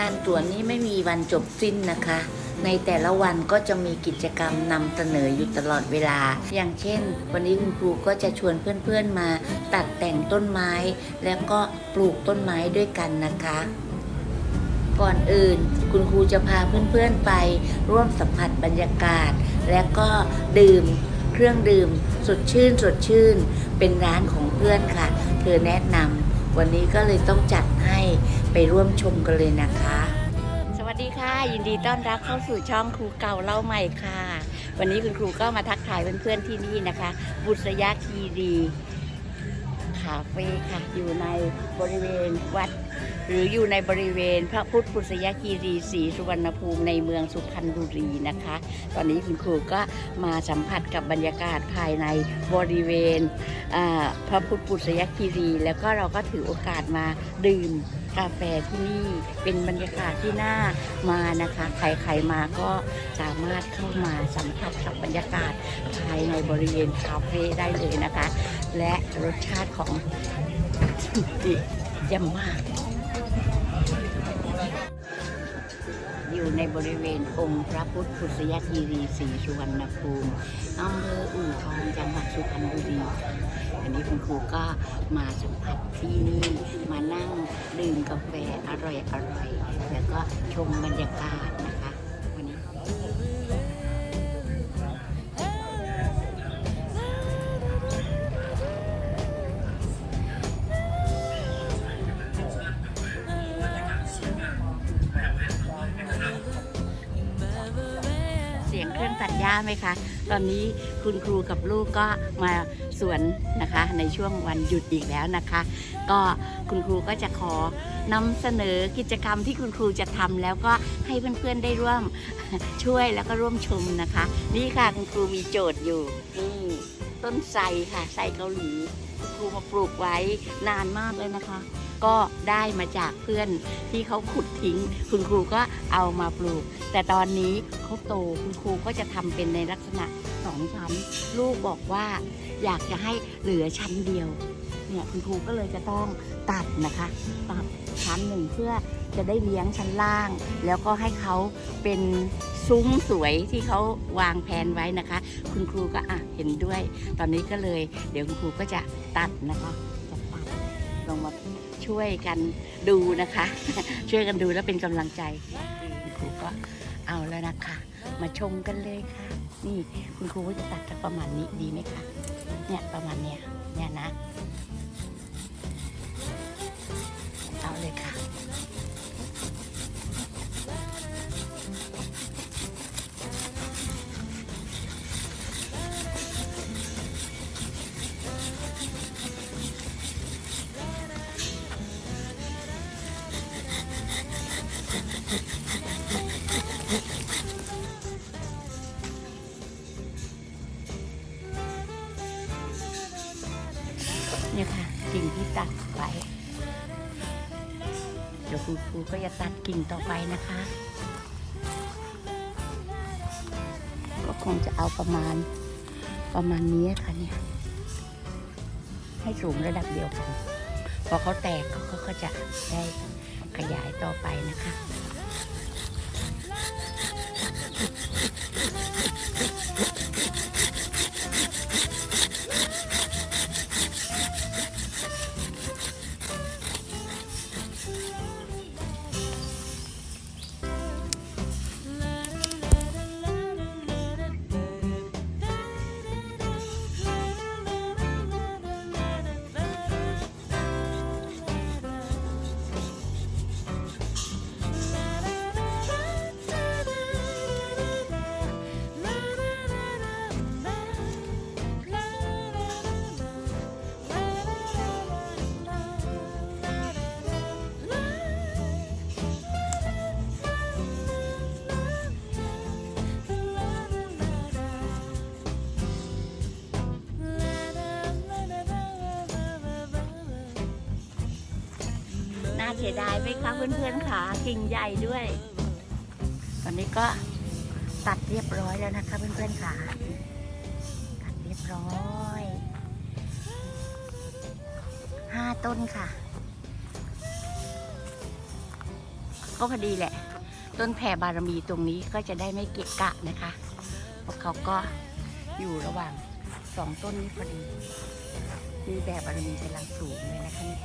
งานสวนนี้ไม่มีวันจบสิ้นนะคะ ในแต่ละวันก็จะมีกิจกรรมนำเสนออยู่ตลอดเวลา อย่างเช่น วันนี้คุณครูก็จะชวนเพื่อนๆมา ตัดแต่งต้นไม้ แล้วก็ปลูกต้นไม้ด้วยกันนะคะ ก่อนอื่นคุณครูจะพาเพื่อนๆไป ร่วมสัมผัสบรรยากาศ และก็ดื่มเครื่องดื่ม สดชื่นสดชื่น เป็นร้านของเพื่อนค่ะ เธอแนะนำ วันนี้ก็เลยต้องจัดให้ไปร่วมชมกันเลยนะคะ สวัสดีค่ะ ยินดีต้อนรับเข้าสู่ช่องครูเก่าเล่าใหม่ค่ะ วันนี้คุณครูก็มาทักทายเพื่อนๆที่นี่นะคะ บุษยคีรี คาเฟ่ค่ะ อยู่ในบริเวณวัด หรืออยู่ในบริเวณพระพุทธปุษยคีรีศรีสุวรรณภูมิในเมืองสุพรรณบุรีนะคะ ตอนนี้คุณครูก็มาสัมผัสกับบรรยากาศภายในบริเวณพระพุทธปุษยคีรี แล้วก็เราก็ถือโอกาสมาดื่มกาแฟที่นี่เป็นบรรยากาศที่น่ามานะคะ ใครๆมาก็สามารถเข้ามาสัมผัสกับบรรยากาศายในบริเวณคาเฟ่ได้เลยนะคะ และรสชาติของดีเยี่ยมมาก อยู่ในบริเวณองค์พระพุทธพุทธยคีรีศรีสุวรรณภูมิอำเภออู่ทองจังหวัดสุพรรณบุรีอันนี้คุณครูก็มาสัมผัสที่นี่มานั่งดื่มกาแฟอร่อยอร่อยๆแล้วก็ชมบรรยากาศ เครื่องตัดหญ้าไหมคะ ตอนนี้คุณครูกับลูกก็มาสวนนะคะ ในช่วงวันหยุดอีกแล้วนะคะ ก็คุณครูก็จะขอนำเสนอกิจกรรมที่คุณครูจะทำแล้วก็ให้เพื่อนๆได้ร่วมช่วยแล้วก็ร่วมชมนะคะ นี่ค่ะคุณครูมีโจทย์อยู่นี่ต้นไทรค่ะไทรเกาหลีครูมาปลูกไว้นานมากเลยนะคะ ก็ได้มาจากเพื่อนที่เขาขุดทิ้ง คุณครูก็เอามาปลูก แต่ตอนนี้เขาโตคุณครูก็จะทำเป็นในลักษณะสองชั้น ลูกบอกว่าอยากจะให้เหลือชั้นเดียวเนี่ยคุณครูก็เลยจะต้องตัดนะคะตัดชั้นหนึ่งเพื่อจะได้เลี้ยงชั้นล่าง แล้วก็ให้เขาเป็นซุ้มสวยที่เขาวางแผนไว้นะคะ คุณครูก็อะเห็นด้วย ตอนนี้ก็เลย เดี๋ยวคุณครูก็จะตัดนะคะจะตัดลงมา ช่วยกันดูนะคะ ช่วยกันดูแล้วเป็นกำลังใจคุณครูก็เอาแล้วนะคะ มาชมกันเลยค่ะ นี่คุณครูก็จะตัดประมาณนี้ดีไหมคะเนี่ยประมาณเนี้ยเนี่ยนะเอาเลยค่ะ ตัดไว้เดี๋ยวคุณครูก็จะตัดกิ่งต่อไปนะคะ ก็คงจะเอาประมาณประมาณนี้ค่ะเนี่ย ให้สูงระดับเดียวกัน พอเขาแตกเขาก็จะได้ขยายต่อไปนะคะ เสียดายไหมคะเพื่อนๆขากิ่งใหญ่ด้วย ตอนนี้ก็ตัดเรียบร้อยแล้วนะคะเพื่อนๆขาตัดเรียบร้อยห้าต้นค่ะ ก็พอดีแหละ ต้นแผ่บารมีตรงนี้ก็จะได้ไม่เกะกะนะคะเพราะเขาก็อยู่ระหว่างสองต้นนี้พอดี มีแบบบารมีกำลังสูงเลยนะคะเนี่ย